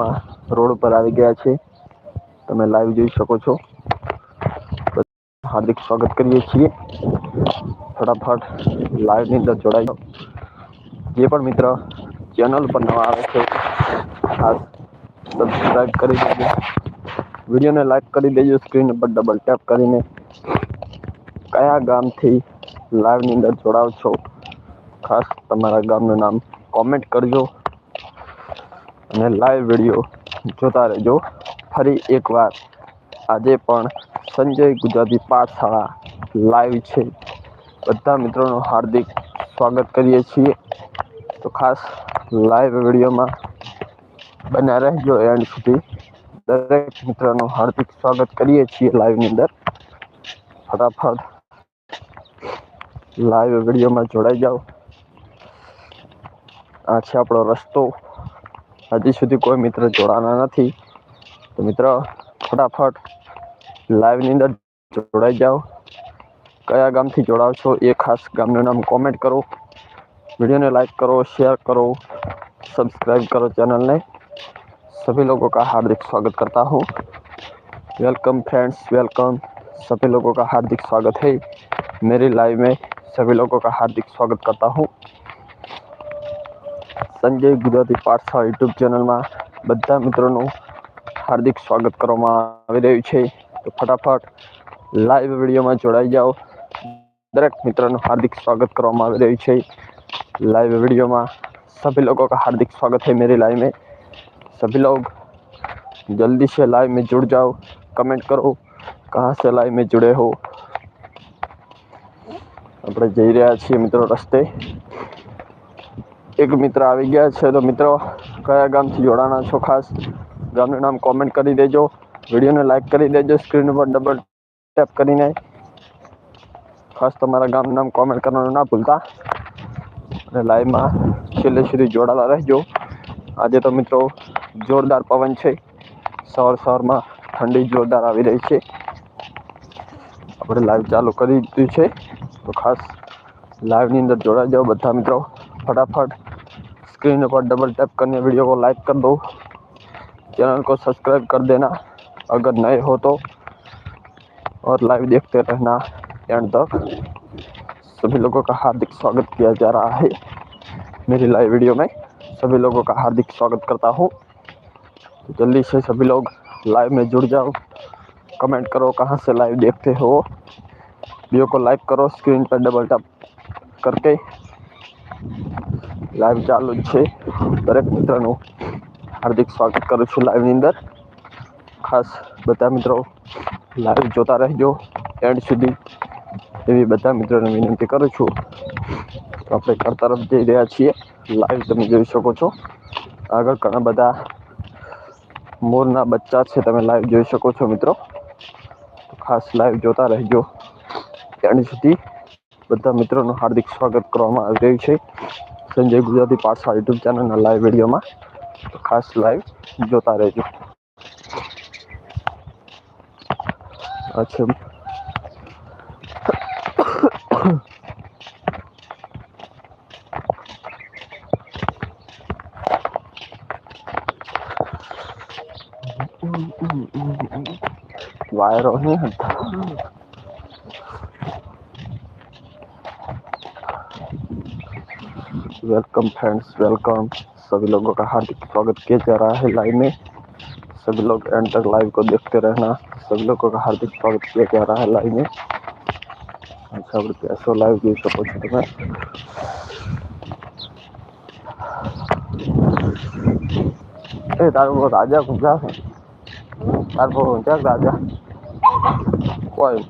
મા રોડ પર આવી ગયા છે તમે લાઈવ જોઈ શકો છો બહુ હાર્દિક સ્વાગત કરીએ છીએ થોડા ફટ લાઈવ ની અંદર જોડાઈ જ જે પણ મિત્ર ચેનલ પર નવા આવે છે ખાસ સબસ્ક્રાઇબ કરી દેજો વિડિયોને લાઈક કરી દેજો સ્ક્રીન પર ડબલ ટેપ કરીને કયા ગામથી લાઈવ ની અંદર જોડાવ છો ખાસ તમારા ગામનું નામ કમેન્ટ કરજો અને લાઈવ વિડીયો જોતા રહેજો ફરી એકવાર આજે પણ સંજય ગુજરાતી પાઠશાળા લાઈવ છે બધા મિત્રોનું હાર્દિક સ્વાગત કરીએ છીએ તો ખાસ લાઈવ વિડીયોમાં બન્યા રહેજો એન્ડ સુધી દરેક મિત્રોનું હાર્દિક સ્વાગત કરીએ છીએ લાઈવની અંદર ફટાફટ લાઈવ વિડીયોમાં જોડાઈ જાઓ આ છે આપણો રસ્તો હતી સુધી કોઈ મિત્ર જોડવાના નથી તો મિત્રો फटाफट લાઈવ નીંદર જોડાઈ जाओ કયા ગામ થી જોડાવ છો એ ખાસ ગામનું નામ કોમેન્ટ કરો વિડિયોને લાઈક કરો શેર કરો સબ્સ્ક્રાઇબ કરો ચેનલ ને સભી લોકો કા હાર્દિક સ્વાગત કરતો હું વેલકમ ફ્રેન્ડ્સ વેલકમ સભી લોકો કા હાર્દિક સ્વાગત હે મેરી લાઈવ મે સભી લોકો કા હાર્દિક સ્વાગત કરતો હું Sanjay Gudauti part 6 YouTube channel मा બધા મિત્રોનો હાર્દિક સ્વાગત કરવામાં આવી દેયુ છે તો फटाफट લાઈવ વિડિયો માં જોડાઈ જાઓ દરેક મિત્રોનો હાર્દિક સ્વાગત કરવામાં આવી દેયુ છે લાઈવ વિડિયો માં સભી લોકો કા હાર્દિક સ્વાગત હે મેરે લાઈવ મે સભી લોકો જલ્દી સે લાઈવ મે જોડ જાઓ કમેન્ટ કરો ક્યાં સે લાઈવ મે જોડે હો આપણે જઈ રહ્યા છીએ મિત્રો રસ્તે એક મિત્ર આવી ગયા છે તો મિત્રો કયા ગામથી જોડાણા છો ખાસ ગામનું નામ કોમેન્ટ કરી દેજો વિડીયોને લાઇક કરી દેજો સ્ક્રીન ઉપર ડબલ ટેપ કરીને ખાસ તમારા ગામનું નામ કોમેન્ટ કરવાનું ના ભૂલતા અને લાઈવમાં છેલ્લે સુધી જોડાયેલા રહેજો આજે તો મિત્રો જોરદાર પવન છે સવાર સવારમાં ઠંડી જોરદાર આવી રહી છે આપણે લાઈવ ચાલુ કરી દીધું છે તો ખાસ લાઈવની અંદર જોડાઈ જાઓ બધા મિત્રો ફટાફટ स्क्रीन पर डबल टैप करने वीडियो को लाइक कर दो चैनल को सब्सक्राइब कर देना अगर नए हो तो और लाइव देखते रहना एंड तक सभी लोगों का हार्दिक स्वागत किया जा रहा है मेरी लाइव वीडियो में सभी लोगों का हार्दिक स्वागत करता हूँ तो जल्दी से सभी लोग लाइव में जुड़ जाओ कमेंट करो कहाँ से लाइव देखते हो वीडियो को लाइक करो स्क्रीन पर डबल टैप करके લાઈવ ચાલુ જ છે દરેક મિત્રોનું હાર્દિક સ્વાગત કરું છું લાઈવની અંદર ખાસ બધા મિત્રો લાઈવ જોતા રહેજો એન્ડ સુધી એવી બધા મિત્રોને વિનંતી કરું છું આપણે ઘર તરફ જઈ રહ્યા છીએ લાઈવ તમે જોઈ શકો છો આગળ ઘણા બધા મોરના બચ્ચા છે તમે લાઈવ જોઈ શકો છો મિત્રો ખાસ લાઈવ જોતા રહેજો એન્ડ સુધી બધા મિત્રોનું હાર્દિક સ્વાગત કરવામાં આવી રહ્યું છે આપણે જે ગુજરાતી પાઠશા યુટ્યુબ ચેનલના લાઈવ વિડીયોમાં ખાસ લાઈવ જોતા રહેજો અચ્છા વાયરો નહીં હતા वेलकम फ्रेंड्स वेलकम सभी लोगों का हार्दिक स्वागत किया जा रहा है लाइव में सभी लोग एंड तक लाइव को देखते रहना सभी लोगों का हार्दिक स्वागत किया जा रहा है लाइव में अच्छा रुपया लाइव की सपोर्ट में तार वो राजा को जा राजा कोई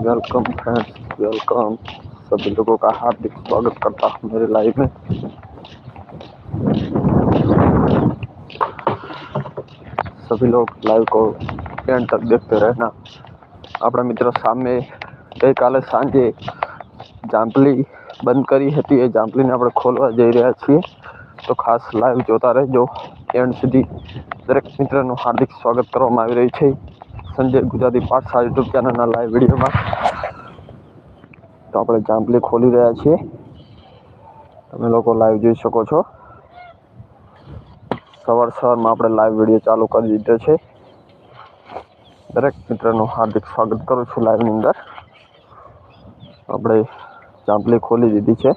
वेलकम फ्रेंड्स वेलकम सभी लोगों का हार्दिक स्वागत करता हूँ मेरे लाइफ में सभी लोग लाइव को एंड तक देखते रहना अपना मित्र सामने गई काले सांजे जांपली बंद करी है तो जांपली ने अपने खोलवा जा रहा छे તો ખાસ લાઈવ જોતા રહેજો એન્ડ સુધી દરેક મિત્રનું હાર્દિક સ્વાગત કરવામાં આવી રહ્યું છે સંજય ગુજરાતી પાઠશાળા યુટ્યુબ ચેનલના લાઈવ વિડીયોમાં તો આપણે જાંપલી ખોલી રહ્યા છીએ તમે લોકો લાઈવ જોઈ શકો છો સવાર સવારમાં આપણે લાઈવ વિડીયો ચાલુ કરી દીધો છે દરેક મિત્રનું હાર્દિક સ્વાગત કરું છું લાઈવની અંદર આપણે જાંબલી ખોલી દીધી છે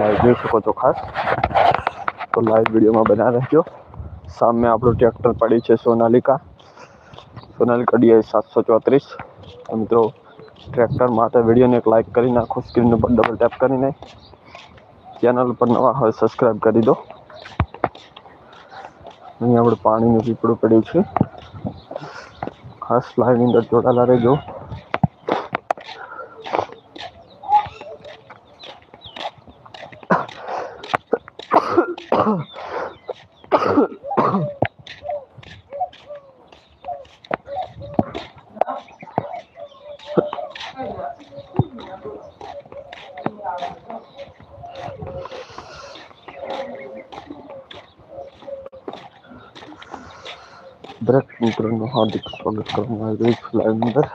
લાઈવ જોઈ શકો છો ખાસ તો લાઈવ વિડીયોમાં બના રહેજો સામે આપણું ટ્રેક્ટર પડી છે સોનાલિકા સોનાલિકા ડીઆઈ સાતસો ચોત્રીસ મિત્રો ટ્રેક્ટર માટે વિડીયોને એક લાઇક કરી નાખો સ્ક્રીન ઉપર ડબલ ટેપ કરીને ચેનલ પર નવા હોય સબસ્ક્રાઈબ કરી દો અહીં આપણે પાણીનું પીપળું પડ્યું છે ખાસ લાઈવની અંદર જોડાયેલા રહેજો ብረት ሚጥርና ሀዲቅ ጸሎት ከማድረግ ስለምር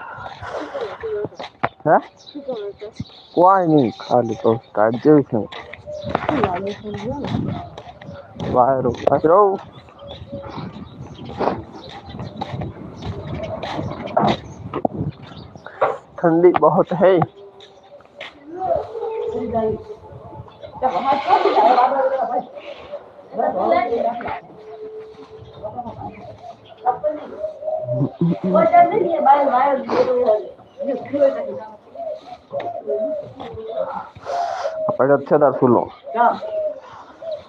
ዋይ ምን ካልጠው ታጀብ ነው ठंडी बहुत है अपने अच्छे दर्शन लो हाँ।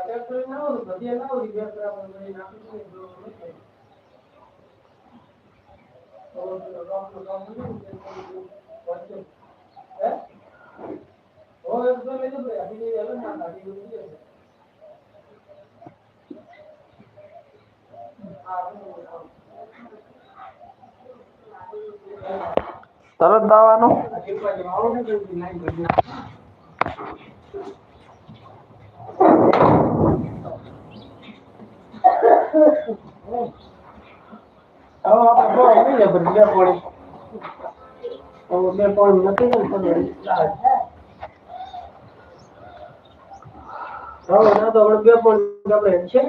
તે તો નહોતું બધે ના ઓરિગિનેટરા બની 405 રોક તો રોક નું કામ નહી ઓકે હે ઓ એક જણ લેજો આની એલા માં ડાકી નું બી છે તારે દાવાનો અહીમાં જ આવો ને ક્યાંય નહી હવે બે પાણી તો આપણે બે પાણી આપણે છે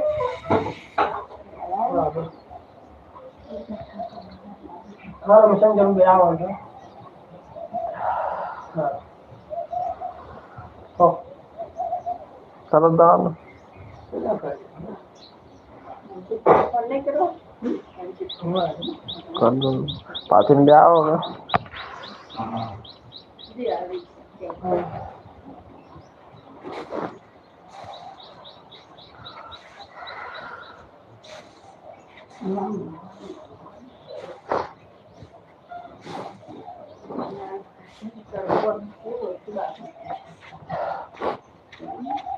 બરાબર હા મિશન જમ બે આવવાનું sala da aula. Quando para atender a aula. Thank né? you.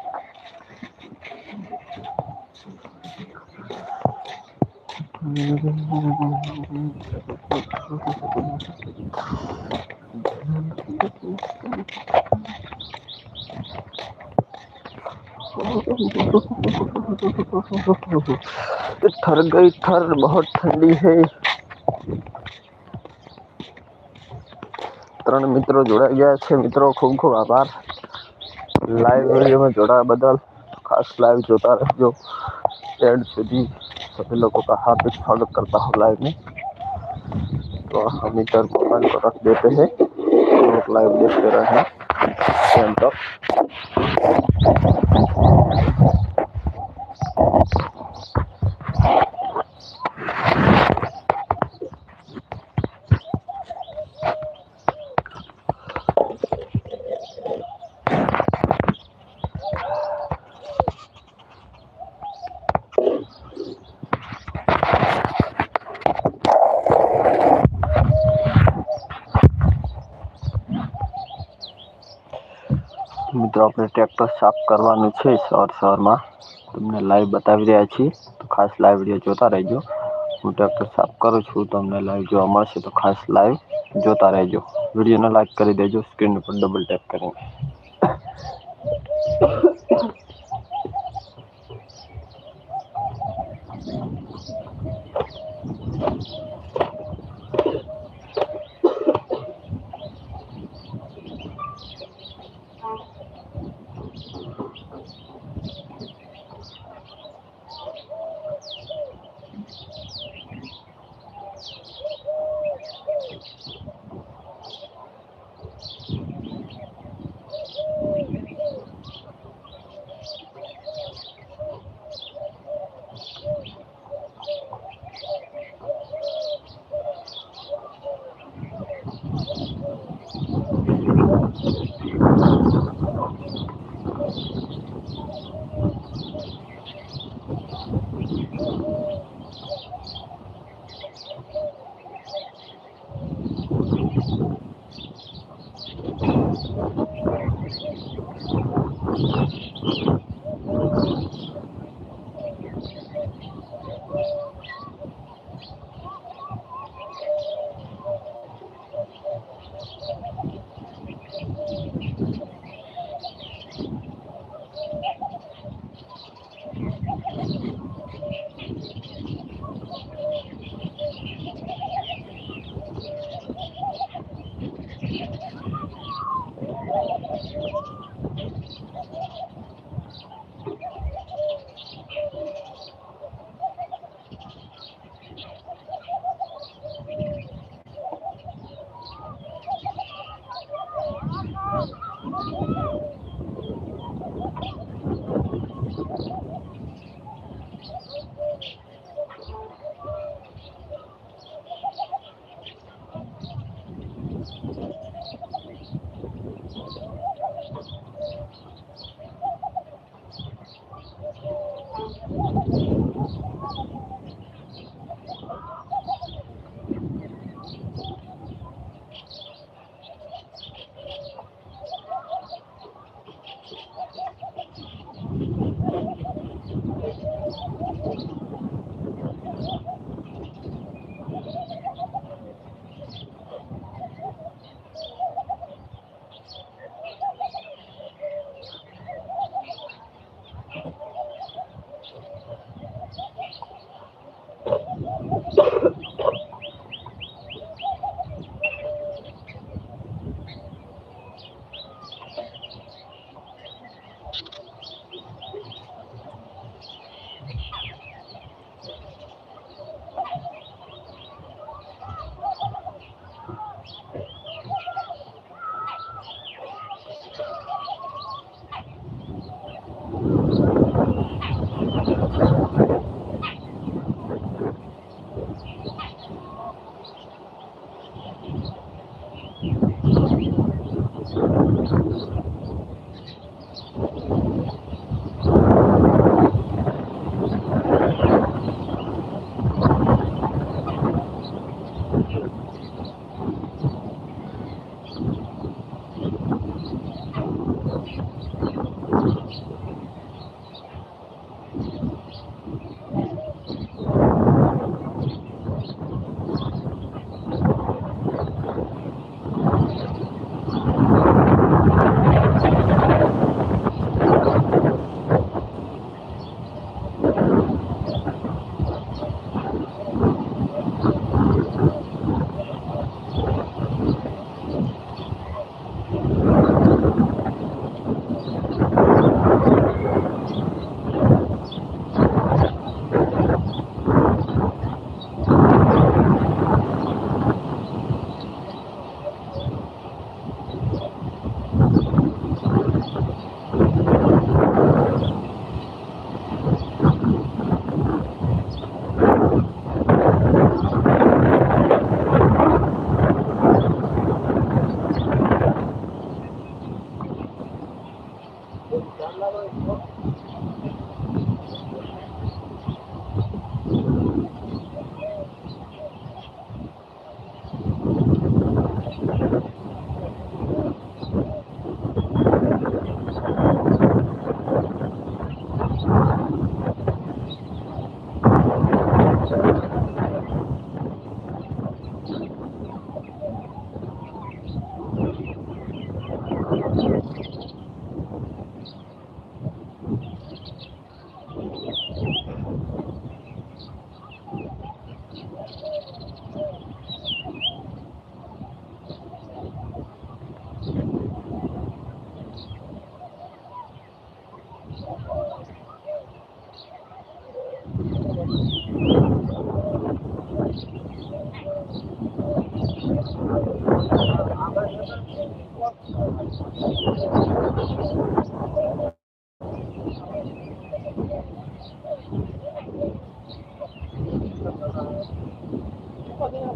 थर गई थर बहुत ठंडी है तर मित्रों जोड़ा गया छह मित्रों खूब खूब आभार लाइव वीडियो में जोड़ा बदल खास लाइव जोता रहो जो एंड सुधी सभी लोगों का हार्दिक स्वागत करता हूँ लाइव में तो हम इधर मोबाइल को रख देते हैं लोग लाइव देखते रहे हैं મિત્રો આપણે ટ્રેક્ટર સાફ કરવાનું છે સર સરમાં તમને લાઈવ બતાવી રહ્યા છીએ તો ખાસ લાઈવ વિડીયો જોતા રહેજો હું ટ્રેક્ટર સાફ કરું છું તમને લાઈવ જોવા મળશે તો ખાસ લાઈવ જોતા રહેજો વિડીયોને લાઈક કરી દેજો સ્ક્રીન ઉપર ડબલ ટેપ કરીને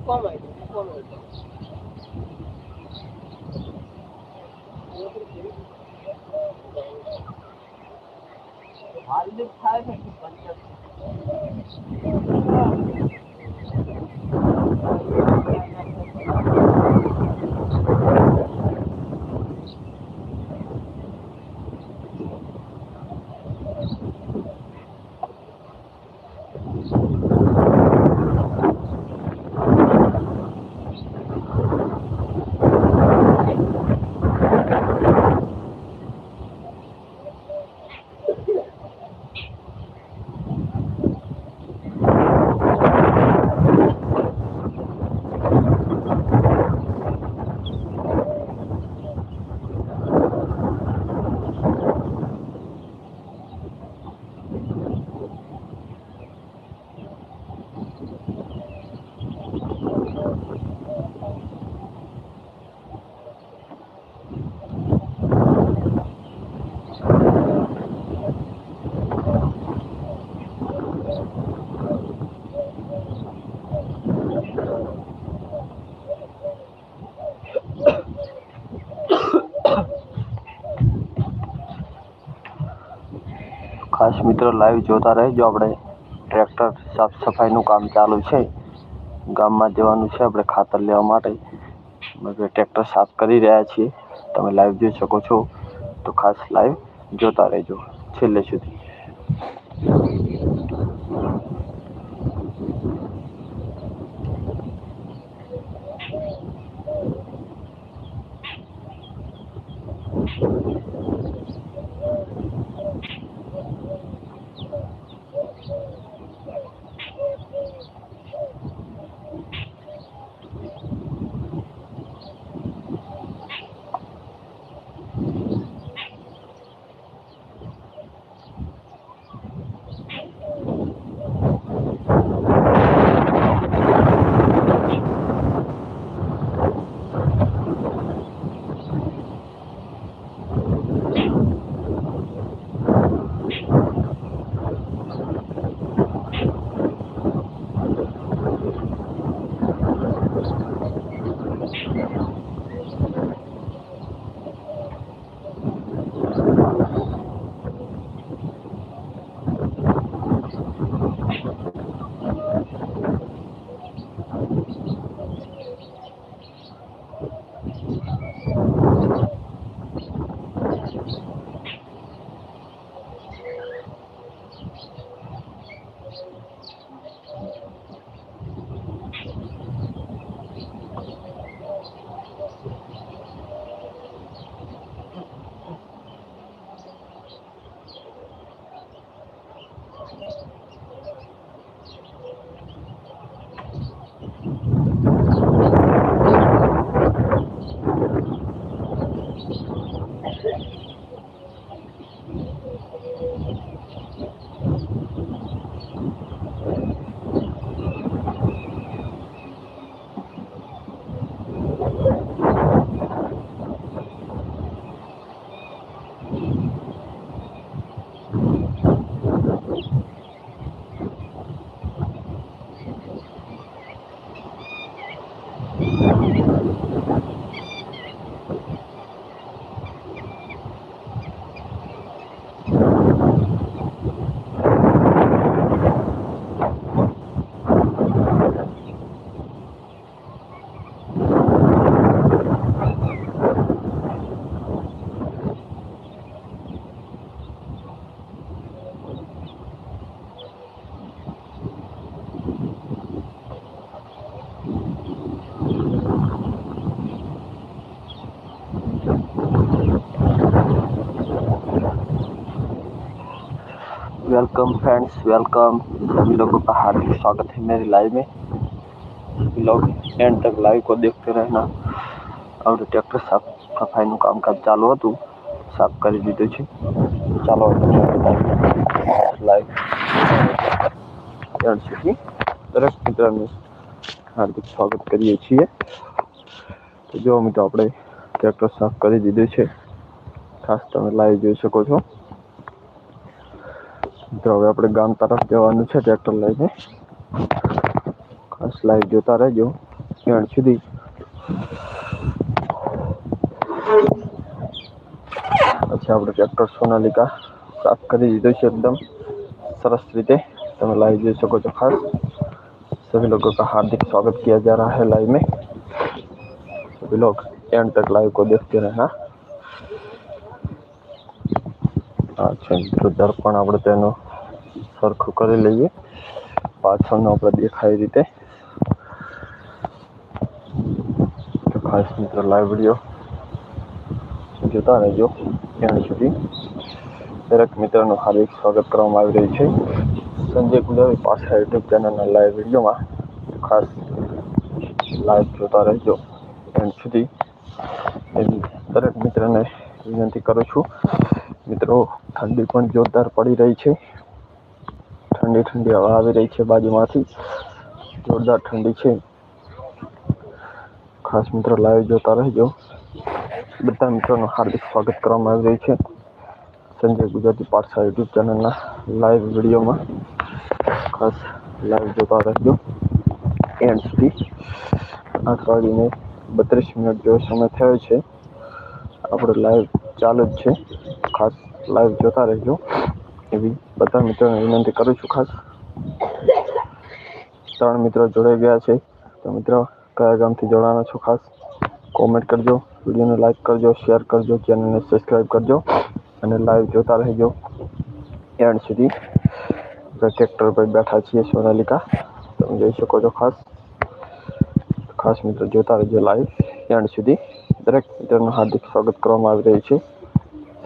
কম হয় મિત્રો લાઈવ જોતા રહેજો આપણે ટ્રેક્ટર સાફ સફાઈનું કામ ચાલુ છે ગામમાં જવાનું છે આપણે ખાતર લેવા માટે ટ્રેક્ટર સાફ કરી રહ્યા છીએ તમે લાઈવ જોઈ શકો છો તો ખાસ લાઈવ જોતા રહેજો છેલ્લે સુધી वेलकम फ्रेंड्स वेलकम सभी लोगों का हार्दिक स्वागत है मेरे लाइव में लोग एंड तक लाइव को देखते रहना और ट्रैक्टर साफ सफाई काम काज चालू हो तो साफ कर दीजिए चालू हो लाइव हार्दिक स्वागत करिए तो जो मित्र आप ट्रैक्टर साफ कर दीदे खास तब लाइव जो सको तो हम अपने गाम तरफ जानू ट्रेक्टर लाइने स्लाइड जो रहो सुधी अच्छा आप ट्रेक्टर सोनालिका साफ कर दीदों से एकदम सरस रीते तब लाइव जी सको खास सभी लोगों का हार्दिक स्वागत किया जा रहा है लाइव में सभी लोग एंड तक लाइव को देखते रहना છે તો દર્પણ આપણે તેનું સરખું કરી લઈએ પાછળનો આપણે દેખાય રીતે ખાસ મિત્રો લાઈવ વિડીયો જોતા રહેજો ત્યાં સુધી દરેક મિત્રોનું હાર્દિક સ્વાગત કરવામાં આવી રહ્યું છે સંજય ગુલાબી પાછા યુટ્યુબ ચેનલના લાઈવ વિડીયોમાં ખાસ લાઈવ જોતા રહેજો એન્ડ સુધી દરેક મિત્રને વિનંતી કરું છું મિત્રો ઠંડી પણ જોરદાર પડી રહી છે ઠંડી ઠંડી હવા આવી રહી છે બાજુમાંથી જોરદાર ઠંડી છે ખાસ મિત્રો લાઈવ જોતા રહેજો બધા મિત્રોનું હાર્દિક સ્વાગત કરવામાં આવી રહ્યું છે સંજય ગુજરાતી પાઠશાળા યુટ્યુબ ચેનલના લાઈવ વિડીયોમાં ખાસ લાઈવ જોતા રહેજો એન્ડ સુધી આઠ વાગીને બત્રીસ મિનિટ જેવો સમય થયો છે આપણે લાઈવ ચાલુ જ છે ખાસ લાઈવ જોતા રહેજો એવી બધા મિત્રોને વિનંતી કરું છું ખાસ ત્રણ મિત્રો જોડાઈ ગયા છે તો મિત્રો કયા ગામથી જોડાણા છો ખાસ કોમેન્ટ કરજો વિડીયોને લાઈક કરજો શેર કરજો ચેનલને સબસ્ક્રાઈબ કરજો અને લાઈવ જોતા રહેજો એન્ડ સુધી ટ્રેક્ટર પર બેઠા છીએ સોનાલિકા તમે જોઈ શકો છો ખાસ ખાસ મિત્રો જોતા રહેજો લાઈવ એન્ડ સુધી દરેક મિત્રનું હાર્દિક સ્વાગત કરવામાં આવી રહ્યું છે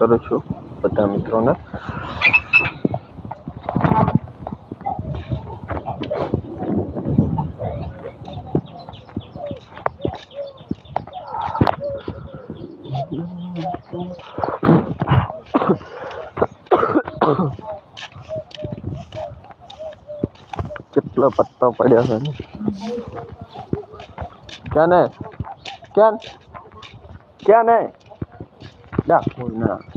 કરું છું બધા મિત્રો ને Kenapa? Kenapa? Kenapa? Kenapa? Kian? Kenapa? Kenapa? Kenapa? Kenapa?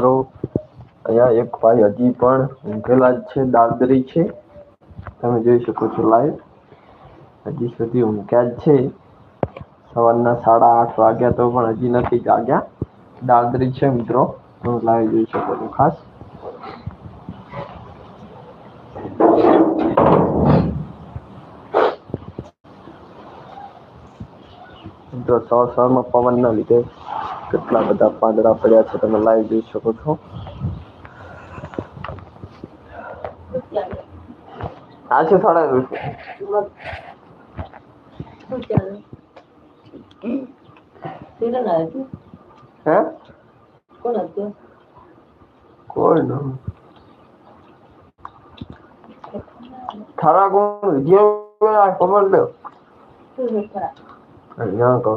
મિત્રો અહીંયા એક ભાઈ હજી પણ ઊંઘેલા જ છે દાદરી છે તમે જોઈ શકો છો લાઈવ હજી સુધી ઊંઘ્યા જ છે સવારના સાડા આઠ વાગ્યા તો પણ હજી નથી જાગ્યા દાદરી છે મિત્રો તમે લાઈવ જોઈ શકો છો ખાસ મિત્રો સવાર સવારમાં પવનના લીધે કેટલા બધા પાંદડા પડ્યા છે તમે લાઈવ જોઈ શકો છો આ છે થોડા કોણ ખબર અહીંયા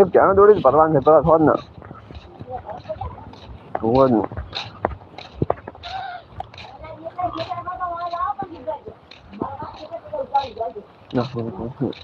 એક ચાણ દોડી ભરવાનું છે પેલા થોડ ના થોડ નું ના